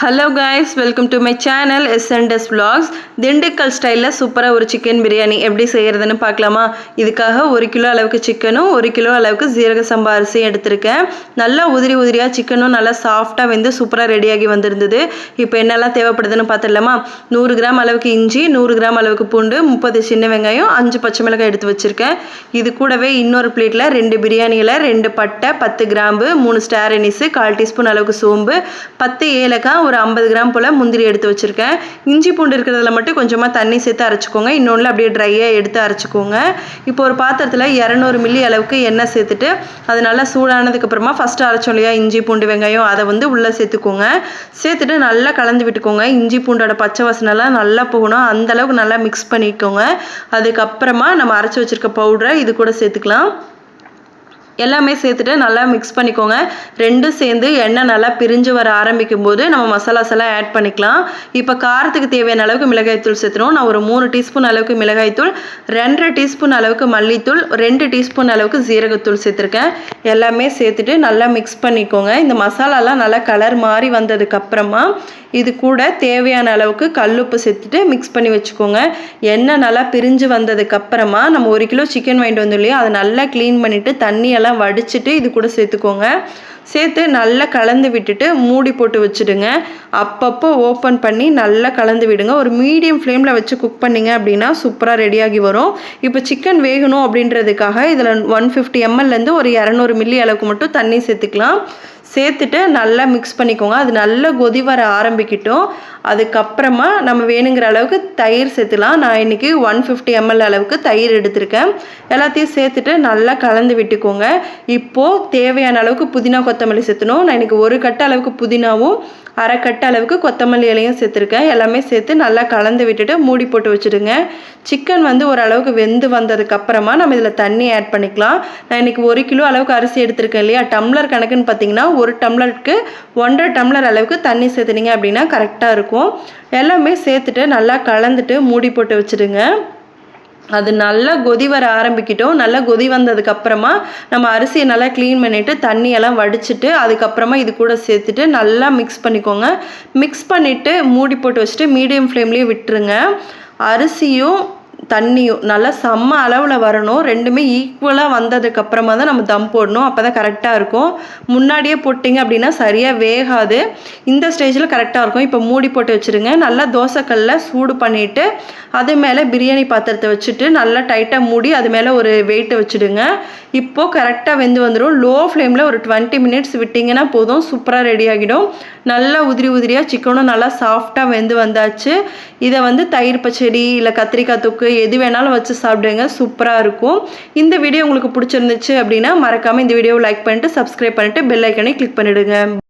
Hello guys welcome to my channel SNDS vlogs. Dindigul ஸ்டைலில் சூப்பராக ஒரு சிக்கன் பிரியாணி எப்படி செய்கிறதுன்னு பார்க்கலாமா? இதுக்காக ஒரு கிலோ அளவுக்கு சிக்கனும் ஒரு கிலோ அளவுக்கு ஜீரக சம்பா அரிசியும் எடுத்திருக்கேன். நல்லா உதிரி உதிரியாக சிக்கனும் நல்லா சாஃப்டாக வந்து சூப்பராக ரெடியாகி வந்திருந்தது. இப்போ என்னெல்லாம் தேவைப்படுதுன்னு பார்த்துடலாமா? நூறு கிராம் அளவுக்கு இஞ்சி நூறு கிராம் அளவுக்கு பூண்டு முப்பது சின்ன வெங்காயம் அஞ்சு பச்சை மிளகாய் எடுத்து வச்சுருக்கேன். இது கூடவே இன்னொரு பிளேட்டில் ரெண்டு பிரியாணியில் ரெண்டு பட்டை பத்து கிராம்பு மூணு ஸ்டார் அனிஸு கால் டீஸ்பூன் அளவுக்கு சோம்பு பத்து ஏலக்காய் ஒரு ஐம்பது கிராம் போல் முந்திரி எடுத்து வச்சுருக்கேன். இஞ்சி பூண்டு இருக்கிறதுல மட்டும் கொஞ்சமாக தண்ணி சேர்த்து அரைச்சிக்கோங்க. இன்னொன்று அப்படியே ட்ரையாக எடுத்து அரைச்சிக்கோங்க. இப்போ ஒரு பாத்திரத்தில் இரநூறு மில்லி அளவுக்கு எண்ணெய் சேர்த்துட்டு அது நல்லா சூடானதுக்கப்புறமா ஃபஸ்ட்டு அரைச்சோம் இல்லையா இஞ்சி பூண்டு வெங்காயம் அதை வந்து உள்ளே சேர்த்துக்கோங்க. சேர்த்துட்டு நல்லா கலந்து விட்டுக்கோங்க. இஞ்சி பூண்டோட பச்சை வாசனைலாம் நல்லா போகணும். அந்தளவுக்கு நல்லா மிக்ஸ் பண்ணிக்கோங்க. அதுக்கப்புறமா நம்ம அரைச்சி வச்சுருக்க பவுடரை இது கூட சேர்த்துக்கலாம். எல்லாமே சேர்த்துட்டு நல்லா மிக்ஸ் பண்ணிக்கோங்க. ரெண்டும் சேர்ந்து எண்ணெய் நல்லா பிரிஞ்சு வர ஆரம்பிக்கும் போது நம்ம மசாலாஸ் எல்லாம் ஆட் பண்ணிக்கலாம். இப்போ காரத்துக்கு தேவையான அளவுக்கு மிளகாய்த்தூள் சேர்த்துணும் நான் ஒரு மூணு டீஸ்பூன் அளவுக்கு மிளகாய்த்தூள் ரெண்டரை டீஸ்பூன் அளவுக்கு மல்லித்தூள் ரெண்டு டீஸ்பூன் அளவுக்கு ஜீரகத்தூள் சேர்த்துருக்கேன். எல்லாமே சேர்த்துட்டு நல்லா மிக்ஸ் பண்ணிக்கோங்க. இந்த மசாலாலாம் நல்லா கலர் மாறி வந்ததுக்கப்புறமா இது கூட தேவையான அளவுக்கு கல்லுப்பு சேர்த்துட்டு மிக்ஸ் பண்ணி வச்சுக்கோங்க. எண்ணெய் நல்லா பிரிஞ்சு வந்ததுக்கப்புறமா நம்ம ஒரு கிலோ சிக்கன் வாங்கிட்டு வந்தோம் இல்லையா? அதை நல்லா க்ளீன் பண்ணிவிட்டு தண்ணியெல்லாம் வடிச்சிட்டு இது கூட சேர்த்துக்கோங்க. சேர்த்து நல்லா கலந்து விட்டுட்டு மூடி போட்டு வச்சுடுங்க. அப்பப்போ ஓப்பன் பண்ணி நல்லா கலந்து விடுங்க. ஒரு மீடியம் ஃப்ளேமில் வச்சு குக் பண்ணிங்க அப்படின்னா சூப்பராக ரெடியாகி வரும். இப்போ சிக்கன் வேகணும் அப்படின்றதுக்காக இதில் ஒன் ஃபிஃப்டி எம்எல்லேருந்து ஒரு இரநூறு மில்லி அளவுக்கு மட்டும் தண்ணி சேர்த்துக்கலாம். சேர்த்துட்டு நல்லா மிக்ஸ் பண்ணிக்கோங்க. அது நல்லா கொதி வர ஆரம்பிக்கட்டும். அதுக்கப்புறமா நம்ம வேணுங்கிற அளவுக்கு தயிர் சேர்த்துலாம். நான் இன்றைக்கி ஒன் ஃபிஃப்டி எம்எல் அளவுக்கு தயிர் எடுத்திருக்கேன். எல்லாத்தையும் சேர்த்துட்டு நல்லா கலந்து விட்டுக்கோங்க. இப்போது தேவையான அளவுக்கு புதினா கொத்தமல்லி சேர்த்துணும். நான் இன்றைக்கி ஒரு கட்ட அளவுக்கு புதினாவும் அரை கட்ட அளவுக்கு கொத்தமல்லி இலையும் சேர்த்துருக்கேன். எல்லாமே சேர்த்து நல்லா கலந்து விட்டுட்டு மூடி போட்டு வச்சுடுங்க. சிக்கன் வந்து ஓரளவுக்கு வெந்து வந்ததுக்கப்புறமா நம்ம இதில் தண்ணி ஆட் பண்ணிக்கலாம். நான் இன்றைக்கி ஒரு கிலோ அளவுக்கு அரிசி எடுத்திருக்கேன் இல்லையா? டம்ளர் கணக்குன்னு பார்த்தீங்கன்னா ஒரு டம்ளருக்கு ஒன்றரை டம்ளர் அளவுக்கு தண்ணி சேர்த்துனீங்க அப்படின்னா கரெக்டாக இருக்கும். எல்லாமே சேர்த்துட்டு நல்லா கலந்துட்டு மூடி போட்டு வச்சுடுங்க. அது நல்லா கொதி வர ஆரம்பிக்கிட்டோம். நல்லா கொதி வந்ததுக்கப்புறமா நம்ம அரிசியை நல்லா க்ளீன் பண்ணிவிட்டு தண்ணியெல்லாம் வடிச்சிட்டு அதுக்கப்புறமா இது கூட சேர்த்துட்டு நல்லா மிக்ஸ் பண்ணிக்கோங்க. மிக்ஸ் பண்ணிவிட்டு மூடி போட்டு வச்சுட்டு மீடியம் ஃப்ளேம்லேயே விட்டுருங்க. அரிசியும் தண்ணியும் நல்லா செம்ம அளவில் வரணும். ரெண்டுமே ஈக்குவலாக வந்ததுக்கப்புறமா தான் நம்ம தம் போடணும். அப்போ தான் கரெக்டாக இருக்கும். முன்னாடியே போட்டிங்க அப்படின்னா சரியாக வேகாது. இந்த ஸ்டேஜில் கரெக்டாக இருக்கும். இப்போ மூடி போட்டு வச்சுருங்க. நல்லா தோசைக்கல்ல சூடு பண்ணிவிட்டு அது மேலே பிரியாணி பாத்திரத்தை வச்சுட்டு நல்லா டைட்டாக மூடி அது மேலே ஒரு வெயிட்டை வச்சுடுங்க. இப்போது கரெக்டாக வெந்து வந்துடும் லோ ஃப்ளேமில் ஒரு டுவெண்ட்டி மினிட்ஸ் விட்டிங்கன்னா போதும். சூப்பராக ரெடி ஆகிடும். நல்லா உதிரி உதிரியாக சிக்கனும் நல்லா சாஃப்டாக வெந்து வந்தாச்சு. இதை வந்து தயிர் பச்சடி இல்லை கத்திரிக்காய் தொக்கு எது வேணாலும் வச்சு சாப்பிடுங்க. சூப்பராக இருக்கும். இந்த வீடியோ உங்களுக்கு பிடிச்சிருந்துச்சு அப்படின்னா மறக்காமல் இந்த வீடியோவை லைக் பண்ணிட்டு சப்ஸ்கிரைப் பண்ணிட்டு பெல் ஐக்கனை கிளிக் பண்ணிவிடுங்க